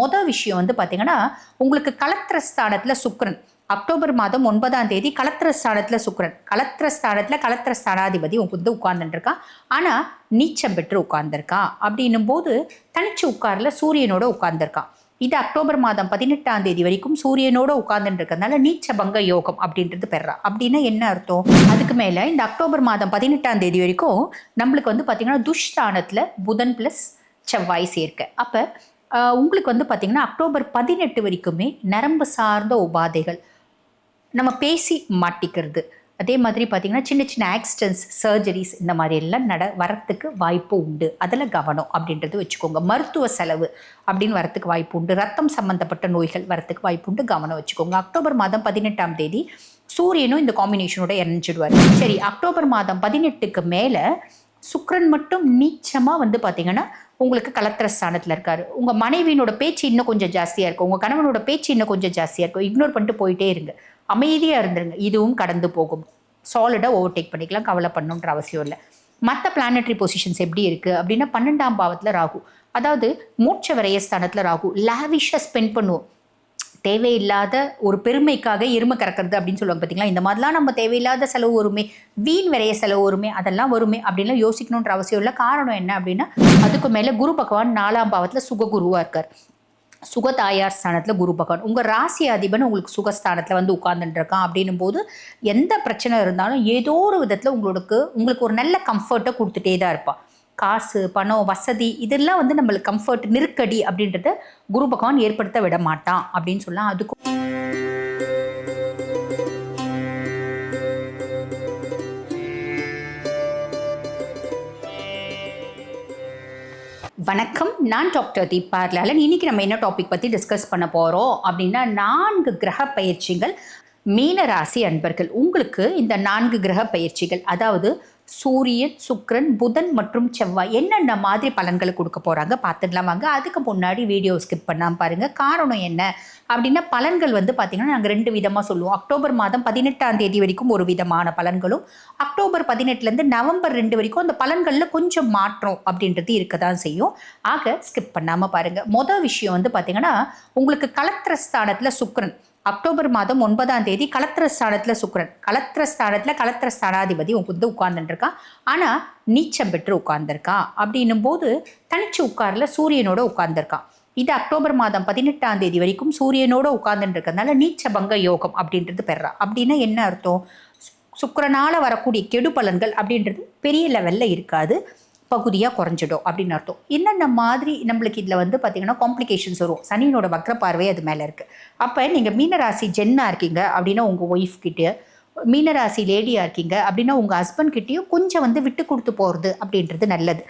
மொதல் விஷயம் வந்து பார்த்தீங்கன்னா உங்களுக்கு கலத்திர ஸ்தானத்தில் சுக்கரன். அக்டோபர் மாதம் ஒன்பதாம் தேதி கலத்திர ஸ்தானத்தில் சுக்கரன். கலத்திர ஸ்தானத்தில் கலத்திர ஸ்தானாதிபதி உங்க வந்து உட்கார்ந்துட்டுருக்கான் ஆனால் நீச்சம் பெற்று உட்கார்ந்துருக்கான் அப்படின்னும் போது தனிச்சு உட்கார்ல சூரியனோட உட்கார்ந்துருக்கான் இது அக்டோபர் மாதம் பதினெட்டாம் தேதி வரைக்கும் சூரியனோட உட்கார்ந்துட்டு இருக்கறதுனால நீச்ச பங்க யோகம் அப்படின்றது பெறா. அப்படின்னா என்ன அர்த்தம்? அதுக்கு மேலே இந்த அக்டோபர் மாதம் பதினெட்டாம் தேதி வரைக்கும் நம்மளுக்கு வந்து பார்த்தீங்கன்னா துஷ்தானத்தில் புதன் ப்ளஸ் செவ்வாய் சேர்க்கை. அப்போ உங்களுக்கு வந்து பார்த்தீங்கன்னா அக்டோபர் பதினெட்டு வரைக்குமே நரம்பு சார்ந்த உபாதைகள் நம்ம பேசி மாட்டிக்கிறது. அதே மாதிரி பார்த்தீங்கன்னா சின்ன சின்ன ஆக்சிடென்ட்ஸ் சர்ஜரிஸ் இந்த மாதிரி எல்லாம் நட வரத்துக்கு வாய்ப்பு உண்டு. அதில் கவனம் அப்படின்றது வச்சுக்கோங்க. மருத்துவ செலவு அப்படின்னு வரத்துக்கு வாய்ப்பு உண்டு. ரத்தம் சம்மந்தப்பட்ட நோய்கள் வரத்துக்கு வாய்ப்பு உண்டு. கவனம் வச்சுக்கோங்க. அக்டோபர் மாதம் பதினெட்டாம் தேதி சூரியனும் இந்த காம்பினேஷனோட இணைஞ்சிடுவார். சரி அக்டோபர் மாதம் பதினெட்டுக்கு மேலே சுக்ரன் மட்டும் நீச்சமாக வந்து பார்த்தீங்கன்னா உங்களுக்கு கலத்திர ஸ்தானத்தில் இருக்கார். உங்கள் மனைவியினோட பேச்சு இன்னும் கொஞ்சம் ஜாஸ்தியாக இருக்கும். உங்கள் கணவனோட பேச்சு இன்னும் கொஞ்சம் ஜாஸ்தியாக இருக்கும். இக்னோர் பண்ணிட்டு போயிட்டே இருங்க. அமைதியாக இருந்துருங்க. இதுவும் கடந்து போகும். சாலிடாக ஓவர்டேக் பண்ணிக்கலாம். கவலை பண்ணணுன்ற அவசியம் இல்லை. மற்ற பிளானட்ரி பொசிஷன்ஸ் எப்படி இருக்குது அப்படின்னா பன்னெண்டாம் பாவத்தில் ராகு. அதாவது மூச்ச விரயஸ்தானத்தில் ராகு. லாவிஷாக ஸ்பெண்ட் பண்ணுவோம் தேவையில்லாத ஒரு பெருமைக்காக எருமை கறக்கிறது அப்படின்னு சொல்லுவாங்க பார்த்தீங்களா இந்த மாதிரிலாம் நம்ம தேவையில்லாத செலவு வருமே வீண் விரைய செலவு வருமே அதெல்லாம் வருமே அப்படின்லாம் யோசிக்கணுன்ற அவசியம் இல்லை. காரணம் என்ன அப்படின்னா அதுக்கு மேலே குரு பகவான் நாலாம் பாவத்தில் சுககுருவாக இருக்கார். சுகதாயார் ஸ்தானத்தில் குரு பகவான். உங்கள் ராசி அதிபன் உங்களுக்கு சுகஸ்தானத்தில் வந்து உட்கார்ந்துட்டு அப்படின்னும் போது எந்த பிரச்சனை இருந்தாலும் ஏதோ ஒரு விதத்தில் உங்களுக்கு உங்களுக்கு ஒரு நல்ல கம்ஃபர்ட்டை கொடுத்துட்டே தான் இருப்பான். காசு பணம் வசதி இதெல்லாம் வந்து நம்மளுக்கு கம்ஃபர்ட் நெருக்கடி அப்படின்றத குரு பகவான் ஏற்படுத்த விட மாட்டான் அப்படின்னு சொல்லலாம். அதுக்கும் வணக்கம். நான் டாக்டர் தீபார்லாலன் லாலன் இன்னைக்கு நம்ம என்ன டாபிக் பற்றி டிஸ்கஸ் பண்ண போகிறோம் அப்படின்னா நான்கு கிரக பயிற்சிகள் மீன ராசி அன்பர்கள். உங்களுக்கு இந்த நான்கு கிரக பயிற்சிகள் அதாவது சூரியன் சுக்ரன் புதன் மற்றும் செவ்வாய் என்னென்ன மாதிரி பலன்களை கொடுக்க போகிறாங்க பார்த்துக்கலாம் வாங்க. அதுக்கு முன்னாடி வீடியோ ஸ்கிப் பண்ணாமல் பாருங்கள் காரணம் என்ன? அப்படின்னா பலன்கள் வந்து பார்த்திங்கன்னா நாங்கள் ரெண்டு விதமாக சொல்லுவோம். அக்டோபர் மாதம் பதினெட்டாம் தேதி வரைக்கும் ஒரு விதமான பலன்களும் அக்டோபர் பதினெட்டுலேருந்து நவம்பர் ரெண்டு வரைக்கும் அந்த பலன்களில் கொஞ்சம் மாற்றம் அப்படின்றது இருக்க தான் செய்யும். ஆக ஸ்கிப் பண்ணாமல் பாருங்கள் மொதல் விஷயம் வந்து பார்த்திங்கன்னா உங்களுக்கு கலத்திர ஸ்தானத்தில் சுக்ரன் அக்டோபர் மாதம் ஒன்பதாம் தேதி கலத்திரஸ்தானத்தில் ஸ்தானத்தில் கலத்திரஸ்தானத்தில் கலத்திரஸ்தானாதிபதி ஸ்தானத்தில் வந்து உட்கார்ந்துட்டுருக்கான் ஆனால் நீச்சம் பெற்று உட்கார்ந்துருக்கான் அப்படின்னும் போது தனிச்சு உட்கார்ல சூரியனோட உட்கார்ந்துருக்கான் இது அக்டோபர் மாதம் பதினெட்டாம் தேதி வரைக்கும் சூரியனோட உட்கார்ந்துட்டு இருக்கறதுனால நீச்ச பங்க யோகம் அப்படின்றது பெறா அப்படின்னா என்ன அர்த்தம்? சு- வரக்கூடிய கெடு பலன்கள் அப்படின்றது பெரிய லெவலில் இருக்காது. பகுதியாக குறைஞ்சிடும் அப்படின்னு அர்த்தம். என்னென்ன மாதிரி நம்மளுக்கு இதில் வந்து பார்த்திங்கன்னா காம்ப்ளிகேஷன்ஸ் வரும்? சனியினோட வக்ர பார்வை அது மேலே இருக்குது அப்போ நீங்கள் மீனராசி ஜென்னாக இருக்கீங்க அப்படின்னா உங்கள் ஒய்ஃப் கிட்டே மீனராசி லேடியாக இருக்கீங்க அப்படின்னா உங்கள் ஹஸ்பண்ட் கிட்டேயும் கொஞ்சம் வந்து விட்டு கொடுத்து போகிறது அப்படின்றது நல்லது.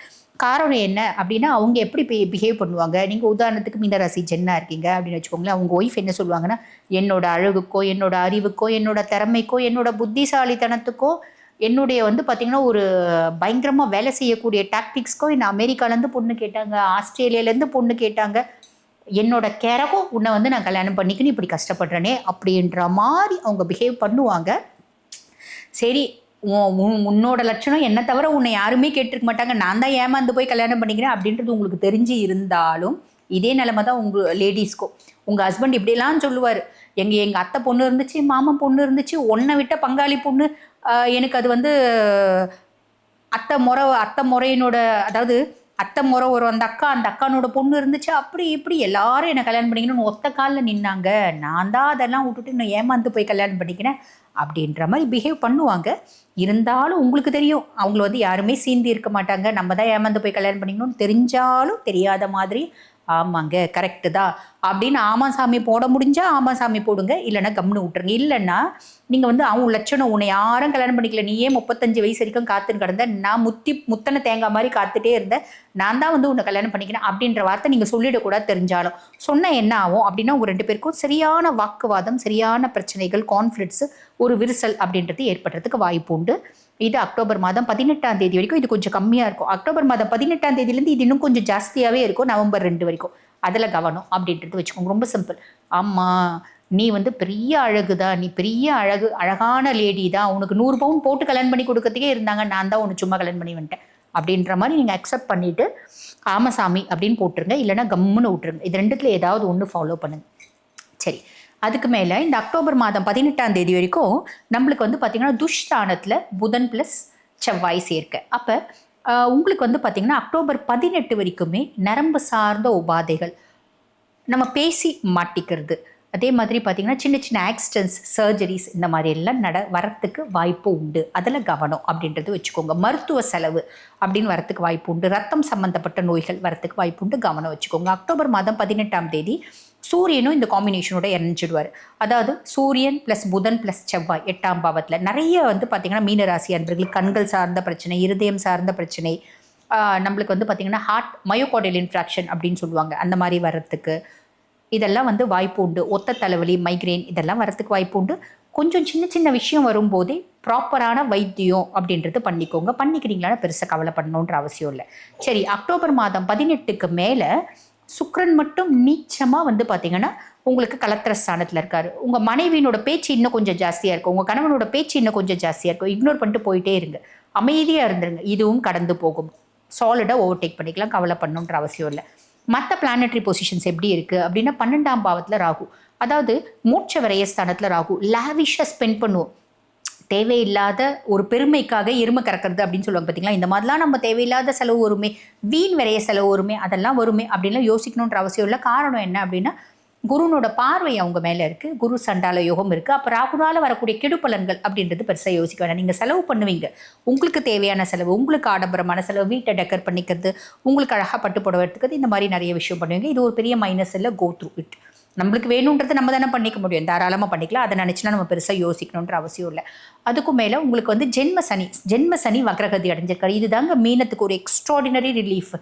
காரணம் என்ன அப்படின்னா அவங்க எப்படி பிஹேவ் பண்ணுவாங்க? நீங்கள் உதாரணத்துக்கு மீனராசி ஜென்னாக இருக்கீங்க அப்படின்னு வச்சுக்கோங்களேன் அவங்க ஒய்ஃப் என்ன சொல்லுவாங்கன்னா என்னோட அழகுக்கோ என்னோட அறிவுக்கோ என்னோட திறமைக்கோ என்னோட புத்திசாலித்தனத்துக்கோ என்னுடைய வந்து பார்த்திங்கன்னா ஒரு பயங்கரமாக வேலை செய்யக்கூடிய டாக்டிக்ஸ்க்கோ என்ன அமெரிக்காலேருந்து பொண்ணு கேட்டாங்க ஆஸ்திரேலியாலேருந்து பொண்ணு கேட்டாங்க என்னோட கேரகம் உன்னை வந்து நான் கல்யாணம் பண்ணிக்கணும் இப்படி கஷ்டப்படுறேனே அப்படின்ற மாதிரி அவங்க பிஹேவ் பண்ணுவாங்க. சரி உன் உன்னோட லட்சணம் என்ன தவிர உன்னை யாருமே கேட்டிருக்க மாட்டாங்க. நான் தான் ஏமாந்து போய் கல்யாணம் பண்ணிக்கிறேன் அப்படின்றது உங்களுக்கு தெரிஞ்சு இருந்தாலும் இதே நிலமை தான் உங்கள் லேடிஸ்க்கும் உங்கள் ஹஸ்பண்ட் இப்படிலாம் சொல்லுவார். எங்கள் எங்கள் அத்தை பொண்ணு இருந்துச்சு மாமன் பொண்ணு இருந்துச்சு ஒன்றை விட்ட பங்காளி பொண்ணு எனக்கு அது வந்து அத்தை முறை அத்தை முறையினோட அதாவது அத்தை முறை ஒரு அந்த அக்கா அந்த அக்கானோட பொண்ணு இருந்துச்சு. அப்படி இப்படி எல்லாரும் என்னை கல்யாணம் பண்ணிக்கணும்னு ஒத்த காலில் நின்னாங்க. நான் தான் அதெல்லாம் விட்டுட்டு இன்னும் ஏமாந்து போய் கல்யாணம் பண்ணிக்கிறேன் அப்படின்ற மாதிரி பிஹேவ் பண்ணுவாங்க. இருந்தாலும் உங்களுக்கு தெரியும் அவங்கள வந்து யாருமே சீந்தி இருக்க மாட்டாங்க. நம்ம தான் ஏமாந்து போய் கல்யாணம் பண்ணிக்கணும்னு தெரிஞ்சாலும் தெரியாத மாதிரி ஆமாங்க கரெக்டு தான். அப்படின்னு ஆமா சாமி போட முடிஞ்சால் ஆமா சாமி போடுங்க இல்லைன்னா கம்னு விட்டுருங்க. இல்லைன்னா நீங்கள் வந்து அவன் லட்சணம் உன்னை யாரும் கல்யாணம் பண்ணிக்கல. நீயே முப்பத்தஞ்சு வயசு வரைக்கும் காத்துன்னு கிடந்த நான் முத்தி முத்தனை தேங்காய் மாதிரி காத்துட்டே இருந்தேன். நான் தான் வந்து உன்னை கல்யாணம் பண்ணிக்கிறேன் அப்படின்ற வார்த்தை நீங்கள் சொல்லிடக்கூடாது தெரிஞ்சாலும். சொன்னால் என்ன ஆகும் அப்படின்னா உங்கள் ரெண்டு பேருக்கும் சரியான வாக்குவாதம் சரியான பிரச்சனைகள் கான்ஃப்ளிக்ட்ஸ் ஒரு விரிசல் அப்படின்றது ஏற்படுறதுக்கு வாய்ப்பு உண்டு. இது அக்டோபர் மாதம் பதினெட்டாம் தேதி வரைக்கும் இது கொஞ்சம் கம்மியாக இருக்கும். அக்டோபர் மாதம் பதினெட்டாம் தேதியிலேருந்து இது இன்னும் கொஞ்சம் ஜாஸ்தியாகவே இருக்கும். நவம்பர் ரெண்டு வரைக்கும். அதில் கவனம் அப்படின்றது வச்சுக்கோங்க. ரொம்ப சிம்பிள் ஆமாம் நீ வந்து பெரிய அழகு தான். நீ பெரிய அழகு அழகான லேடி தான். உனக்கு நூறு பவுன் போட்டு கல்யாணம் பண்ணி கொடுக்கறதுக்கே இருந்தாங்க. நான் தான் உனக்கு சும்மா கல்யாணம் பண்ணி வந்துட்டேன். அப்படின்ற மாதிரி நீங்கள் அக்செப்ட் பண்ணிவிட்டு ஆமசாமி அப்படின்னு போட்டுருங்க. இல்லைன்னா கம்முன்னு விட்டுருங்க. இது ரெண்டுத்துல ஏதாவது ஒன்று ஃபாலோ பண்ணுங்க. சரி. அதுக்கு மேலே இந்த அக்டோபர் மாதம் பதினெட்டாம் தேதி வரைக்கும் நம்மளுக்கு வந்து பார்த்திங்கன்னா துஷ்தானத்தில் புதன் ப்ளஸ் செவ்வாய் சேர்க்கை. அப்போ உங்களுக்கு வந்து பார்த்திங்கன்னா அக்டோபர் பதினெட்டு வரைக்குமே நரம்பு சார்ந்த உபாதைகள் நம்ம பேசி மாட்டிக்கிறது. அதே மாதிரி பார்த்திங்கன்னா சின்ன சின்ன ஆக்சிடென்ட்ஸ் சர்ஜரிஸ் இந்த மாதிரி எல்லாம் நட வரத்துக்கு வாய்ப்பு உண்டு. அதில் கவனம் அப்படின்றது வச்சுக்கோங்க. மருத்துவ செலவு அப்படின்னு வரத்துக்கு வாய்ப்பு உண்டு. ரத்தம் சம்மந்தப்பட்ட நோய்கள் வரத்துக்கு வாய்ப்பு உண்டு. கவனம் வச்சுக்கோங்க. அக்டோபர் மாதம் பதினெட்டாம் தேதி சூரியனும் இந்த காம்பினேஷனோட இணைஞ்சிடுவார். அதாவது சூரியன் ப்ளஸ் புதன் ப்ளஸ் செவ்வாய் எட்டாம் பாவத்தில் நிறைய வந்து பார்த்திங்கன்னா மீனராசி அன்பர்கள் கண்கள் சார்ந்த பிரச்சனை இருதயம் சார்ந்த பிரச்சனை நம்மளுக்கு வந்து பார்த்திங்கன்னா ஹார்ட் மயோகோடல் இன்ஃப்ராக்ஷன் அப்படின்னு சொல்லுவாங்க. அந்த மாதிரி வர்றதுக்கு இதெல்லாம் வந்து வாய்ப்பு உண்டு. ஒத்த தலைவலி மைக்ரேன் இதெல்லாம் வரத்துக்கு வாய்ப்பு உண்டு. கொஞ்சம் சின்ன சின்ன விஷயம் வரும்போதே ப்ராப்பரான வைத்தியம் அப்படின்றது பண்ணிக்கோங்க. பண்ணிக்கிறீங்களான்னு பெருசாக கவலை பண்ணணுன்ற அவசியம் இல்லை. சரி அக்டோபர் மாதம் பதினெட்டுக்கு மேலே சுக்ரன் மட்டும் நீச்சமாக வந்து பார்த்தீங்கன்னா உங்களுக்கு கலத்திர ஸ்தானத்தில் இருக்காரு. உங்கள் மனைவியினோட பேச்சு இன்னும் கொஞ்சம் ஜாஸ்தியாக இருக்கும். உங்கள் கணவனோட பேச்சு இன்னும் கொஞ்சம் ஜாஸ்தியாக இருக்கும். இக்னோர் பண்ணிட்டு போயிட்டே இருங்க. அமைதியாக இருந்துருங்க. இதுவும் கடந்து போகும். சாலிடாக ஓவர்டேக் பண்ணிக்கலாம். கவலை பண்ணணுன்ற அவசியம் இல்லை. மற்ற பிளானட்ரி பொசிஷன்ஸ் எப்படி இருக்குது அப்படின்னா பன்னெண்டாம் பாவத்தில் ராகு. அதாவது மூச்ச விரயஸ்தானத்தில் ராகு. லாவிஷாக ஸ்பெண்ட் பண்ணுவோம். தேவையில்லாத ஒரு பெருமைக்காக எருமை கறக்கிறது அப்படின்னு சொல்லுவாங்க பார்த்தீங்களா இந்த மாதிரிலாம் நம்ம தேவையில்லாத செலவு வருமே வீண் விரைய செலவு வருமே அதெல்லாம் வருமே அப்படின்லாம் யோசிக்கணுன்ற அவசியம் இல்லை. காரணம் என்ன அப்படின்னா குருனோட பார்வை அவங்க மேலே இருக்குது குரு சண்டால யோகம் இருக்குது அப்போ ராகுனால் வரக்கூடிய கெடுப்பலன்கள் அப்படின்றது பெருசாக யோசிக்க வேண்டாம் நீங்கள் செலவு பண்ணுவீங்க. உங்களுக்கு தேவையான செலவு உங்களுக்கு ஆடம்பரமான செலவு வீட்டை டெக்கர் பண்ணிக்கிறது உங்களுக்கு அழகாக பட்டு புடவை எடுத்துக்கிறது இந்த மாதிரி நிறைய விஷயம் பண்ணுவீங்க. இது ஒரு பெரிய மைனஸ் இல்லை கோ த்ரூ இட் நம்மளுக்கு வேணுன்றது நம்ம தானே பண்ணிக்க முடியும். தாராளமாக பண்ணிக்கலாம். அதை நினச்சினா நம்ம பெருசாக யோசிக்கணுன்ற அவசியம் இல்லை. அதுக்கும் மேலே உங்களுக்கு வந்து ஜென்ம சனி ஜென்ம சனி வக்ரகதி அடைஞ்சிருக்காரு. இதுதாங்க மீனத்துக்கு ஒரு எக்ஸ்ட்ராடினரி ரிலீஃப்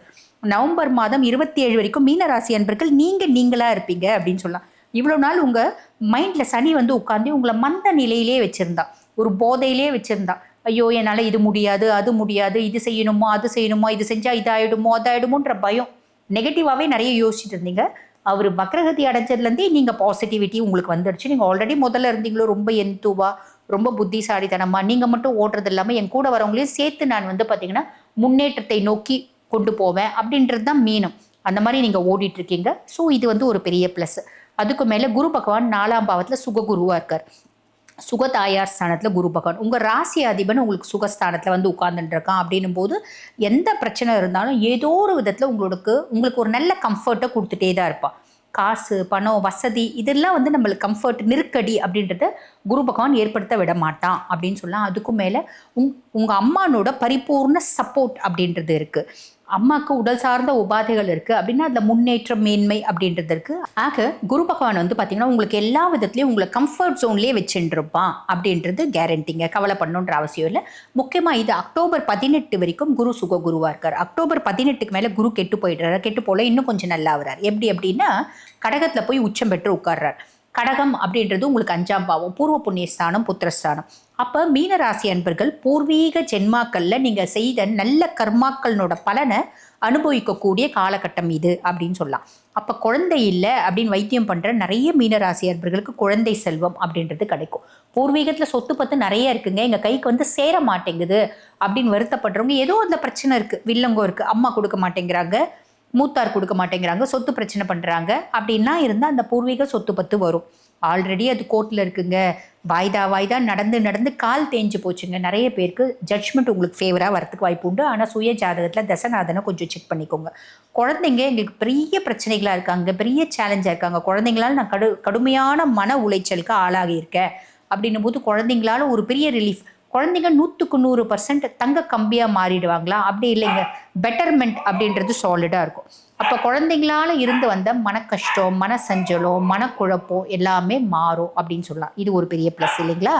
நவம்பர் மாதம் இருபத்தி ஏழு வரைக்கும் மீன ராசி அன்பர்கள் நீங்கள் நீங்களாக இருப்பீங்க அப்படின்னு சொல்லலாம். இவ்வளோ நாள் உங்கள் மைண்டில் சனி வந்து உட்காந்து உங்களை மந்த நிலையிலே வச்சுருந்தா ஒரு போதையிலே வச்சுருந்தா. ஐயோ என்னால் இது முடியாது அது முடியாது இது செய்யணுமோ அது செய்யணுமோ இது செஞ்சால் இதாயிடுமோ அதாயிடுமோன்ற பயம். நெகட்டிவாகவே நிறைய யோசிச்சுட்டு இருந்தீங்க. அவர் வக்ரகதி அடைஞ்சதுலேருந்தே நீங்கள் பாசிட்டிவிட்டி உங்களுக்கு வந்துடுச்சு. நீங்கள் ஆல்ரெடி முதல்ல இருந்தீங்களோ ரொம்ப எந்துவா ரொம்ப புத்திசாலித்தனமாக நீங்கள் மட்டும் ஓடுறது இல்லாமல் என் கூட வரவங்களையும் சேர்த்து நான் வந்து பார்த்தீங்கன்னா முன்னேற்றத்தை நோக்கி கொண்டு போவேன் அப்படின்றது தான் மீனம். அந்த மாதிரி நீங்கள் ஓடிட்டுருக்கீங்க. ஸோ இது வந்து ஒரு பெரிய ப்ளஸ் அதுக்கு மேலே குரு பகவான் நாலாம் பாவத்தில் சுககுருவாக இருக்கார். சுகதாயார் ஸ்தானத்தில் குரு பகவான். உங்கள் ராசி அதிபன் உங்களுக்கு சுகஸ்தானத்தில் வந்து உட்கார்ந்துட்டுருக்கான் அப்படின்னும் போது எந்த பிரச்சனை இருந்தாலும் ஏதோ ஒரு விதத்தில் உங்களுக்கு உங்களுக்கு ஒரு நல்ல கம்ஃபர்ட்டை கொடுத்துட்டே தான் இருப்பான். காசு பணம் வசதி இதெல்லாம் வந்து நம்மளுக்கு கம்ஃபர்ட் நெருக்கடி அப்படின்றத குரு பகவான் ஏற்படுத்த விட மாட்டான் அப்படின்னு சொல்லலாம். அதுக்கும் மேலே உங் உங்கள் அம்மானோட பரிபூர்ண சப்போர்ட் அப்படின்றது இருக்குது அம்மாவுக்கு உடல் சார்ந்த உபாதைகள் இருக்குது அப்படின்னா அதில் முன்னேற்றம் மேன்மை அப்படின்றது இருக்குது ஆக குரு பகவான் வந்து பார்த்திங்கன்னா உங்களுக்கு எல்லா விதத்துலையும் உங்களை கம்ஃபர்ட் ஜோன்லேயே வச்சுருப்பான் அப்படின்றது கேரண்டிங்க கவலை பண்ணுன்ற அவசியம் இல்லை. முக்கியமாக இது அக்டோபர் பதினெட்டு வரைக்கும் குரு சுக குருவாக இருக்கார். அக்டோபர் பதினெட்டுக்கு மேலே குரு கெட்டு போயிடுறாரு. கெட்டு போல இன்னும் கொஞ்சம் நல்லா வர்றார் எப்படி அப்படின்னா கடகத்தில் போய் உச்சம் பெற்று உட்கார்றார். கடகம் அப்படின்றது உங்களுக்கு அஞ்சாம் பாவம் பூர்வ புண்ணியஸ்தானம் புத்திரஸ்தானம். அப்போ மீனராசி அன்பர்கள் பூர்வீக ஜென்மாக்களில் நீங்கள் செய்த நல்ல கர்மாக்களோட பலனை அனுபவிக்கக்கூடிய காலகட்டம் இது அப்படின்னு சொல்லலாம். அப்போ குழந்தை இல்லை அப்படின்னு வைத்தியம் பண்ணுற நிறைய மீனராசி அன்பர்களுக்கு குழந்தை செல்வம் அப்படின்றது கிடைக்கும். பூர்வீகத்தில் சொத்து பத்து நிறைய இருக்குங்க. எங்கள் கைக்கு வந்து சேர மாட்டேங்குது அப்படின்னு வருத்தப்படுறவங்க ஏதோ அதில் பிரச்சனை இருக்குது வில்லங்கோ இருக்குது அம்மா கொடுக்க மாட்டேங்கிறாங்க. மூத்தார் கொடுக்க மாட்டேங்கிறாங்க. சொத்து பிரச்சனை பண்ணுறாங்க அப்படின்னா இருந்தால் அந்த பூர்வீக சொத்து பத்து வரும். ஆல்ரெடி அது கோர்ட்டில் இருக்குங்க. வாய்தா வாய்தா நடந்து நடந்து கால் தேஞ்சு போச்சுங்க. நிறைய பேருக்கு ஜட்ஜ்மெண்ட் உங்களுக்கு ஃபேவராக வரத்துக்கு வாய்ப்பு உண்டு. ஆனால் சுய ஜாதகத்தில் தசநாதனை கொஞ்சம் செக் பண்ணிக்கோங்க. குழந்தைங்க எங்களுக்கு பெரிய பிரச்சனைகளாக இருக்காங்க. பெரிய சேலஞ்சாக இருக்காங்க. குழந்தைங்களால நான் கடு கடுமையான மன உளைச்சலுக்கு ஆளாகியிருக்கேன் அப்படின்னும் போது குழந்தைங்களால ஒரு பெரிய ரிலீஃப் குழந்தைங்க நூற்றுக்கு நூறு பர்சன்ட் தங்க கம்பியாக மாறிடுவாங்களா? அப்படி இல்லைங்க. பெட்டர்மெண்ட் அப்படின்றது சாலிடாக இருக்கும். அப்போ குழந்தைங்களால இருந்து வந்த மன கஷ்டம் மன சஞ்சலம் மனக்குழப்பம் எல்லாமே மாறும் அப்படின்னு சொல்லலாம். இது ஒரு பெரிய ப்ளஸ் இல்லைங்களா?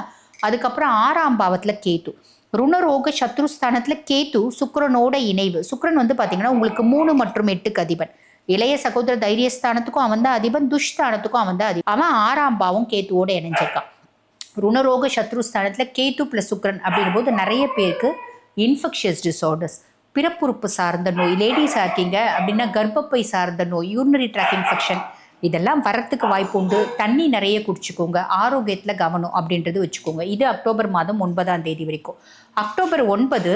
அதுக்கப்புறம் ஆறாம் பாவத்தில் கேத்து ருணரோக சத்ருஸ்தானத்தில் கேத்து சுக்கரனோட இணைவு. சுக்கரன் வந்து பார்த்தீங்கன்னா உங்களுக்கு மூணு மற்றும் எட்டுக்கு அதிபன். இளைய சகோதர தைரியஸ்தானத்துக்கும் அவன் தான் அதிபன் துஷ்தானத்துக்கும் அவன் தான் அதிபன். அவன் ஆறாம் பாவம் கேத்துவோட இணைஞ்சிருக்கான். ருணரோக சத்ருஸ்தானத்தில் கேத்து ப்ளஸ் சுக்ரன் அப்படிங்கும் போது நிறைய பேருக்கு இன்ஃபெக்ஷியஸ் டிசார்டர்ஸ் பிறப்புறுப்பு சார்ந்த நோய் லேடிஸாக இருக்கீங்க அப்படின்னா கர்ப்பப்பை சார்ந்த நோய் யூரினரி ட்ராக் இன்ஃபெக்ஷன் இதெல்லாம் வரத்துக்கு வாய்ப்பு உண்டு. தண்ணி நிறைய குடிச்சுக்கோங்க ஆரோக்கியத்தில் கவனம் அப்படின்றது வச்சுக்கோங்க. இது அக்டோபர் மாதம் ஒன்பதாம் தேதி வரைக்கும். அக்டோபர் ஒன்பது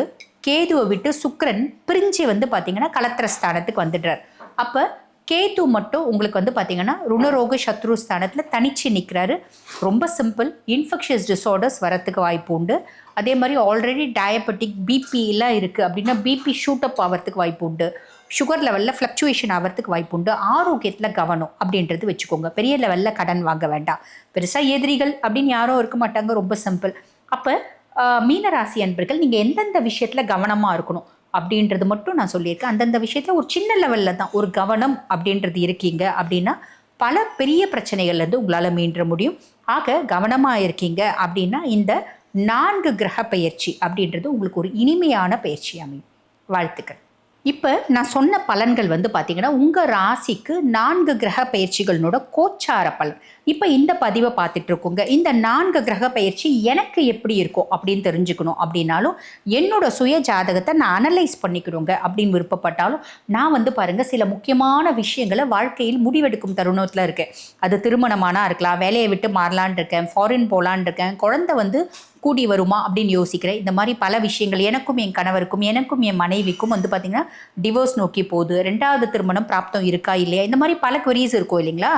கேதுவை விட்டு சுக்ரன் பிரிஞ்சு வந்து பார்த்தீங்கன்னா கலத்திர ஸ்தானத்துக்கு வந்துடுறார். அப்போ கேது மட்டும் உங்களுக்கு வந்து பார்த்தீங்கன்னா ருணரோக சத்ரு ஸ்தானத்தில் தனிச்சு நிற்கிறாரு ரொம்ப சிம்பிள் இன்ஃபெக்ஷஸ் டிஸார்டர்ஸ் வரத்துக்கு வாய்ப்பு உண்டு. அதே மாதிரி ஆல்ரெடி டயபெட்டிக் பிபி எல்லாம் இருக்குது அப்படின்னா பிபி ஷூட் அப் ஆகிறதுக்கு வாய்ப்பு உண்டு. சுகர் லெவலில் ஃப்ளக்சுவேஷன் ஆகிறதுக்கு வாய்ப்பு உண்டு. ஆரோக்கியத்தில் கவனம் அப்படின்றது வச்சுக்கோங்க. பெரிய லெவலில் கடன் வாங்க வேண்டாம். பெருசாக எதிரிகள் அப்படின்னு யாரும் இருக்க மாட்டாங்க. ரொம்ப சிம்பிள் அப்போ மீனராசி அன்பர்கள் நீங்கள் எந்தெந்த விஷயத்தில் கவனமாக இருக்கணும்? அப்படின்றது மட்டும் நான் சொல்லியிருக்கேன். அந்தந்த விஷயத்தில் ஒரு சின்ன லெவலில் தான் ஒரு கவனம் அப்படின்றது இருக்கீங்க அப்படின்னா பல பெரிய பிரச்சனைகள்லேருந்து உங்களால் மீண்ட முடியும். ஆக கவனமாக இருக்கீங்க அப்படின்னா இந்த நான்கு கிரக பயிற்சி அப்படின்றது உங்களுக்கு ஒரு இனிமையான பயிற்சி அமையும். வாழ்த்துக்கள். இப்போ நான் சொன்ன பலன்கள் வந்து பார்த்திங்கன்னா உங்கள் ராசிக்கு நான்கு கிரக பயிற்சிகளோட கோச்சார பலன். இப்போ இந்த பதிவை பார்த்துட்டு இருக்கோங்க இந்த நான்கு கிரக பயிற்சி எனக்கு எப்படி இருக்கும் அப்படின்னு தெரிஞ்சுக்கணும் அப்படின்னாலும் என்னோட சுய ஜாதகத்தை நான் அனலைஸ் பண்ணிக்கணுங்க அப்படின்னு விருப்பப்பட்டாலும் நான் வந்து பாருங்கள் சில முக்கியமான விஷயங்களை வாழ்க்கையில் முடிவெடுக்கும் தருணத்தில் இருக்கேன். அது திருமணமானா இருக்கலாம் வேலையை விட்டு மாறலான் இருக்கேன் ஃபாரின் போகலான் இருக்கேன் குழந்தை வந்து கூடி வருமா அப்படின்னு யோசிக்கிறேன். இந்த மாதிரி பல விஷயங்கள் எனக்கும் என் கணவருக்கும் எனக்கும் என் மனைவிக்கும் வந்து பார்த்திங்கன்னா டிவோர்ஸ் நோக்கி போகுது. ரெண்டாவது திருமணம் பிராப்தம் இருக்கா இல்லையா? இந்த மாதிரி பல queries இருக்கும் இல்லைங்களா?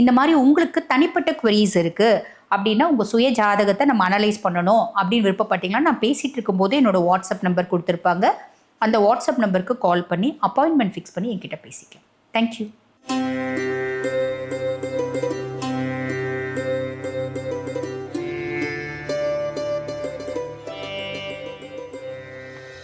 இந்த மாதிரி உங்களுக்கு தனிப்பட்ட queries இருக்குது அப்படின்னா உங்கள் சுய ஜாதகத்தை நம்ம அனலைஸ் பண்ணணும் அப்படின்னு விருப்பப்பட்டீங்கன்னா நான் பேசிகிட்டு இருக்கும்போது என்னோட வாட்ஸ்அப் நம்பர் கொடுத்துருப்பாங்க. அந்த வாட்ஸ்அப் நம்பருக்கு கால் பண்ணி அப்பாயின்மெண்ட் ஃபிக்ஸ் பண்ணி என்கிட்ட பேசிக்கலாம். தேங்க்யூ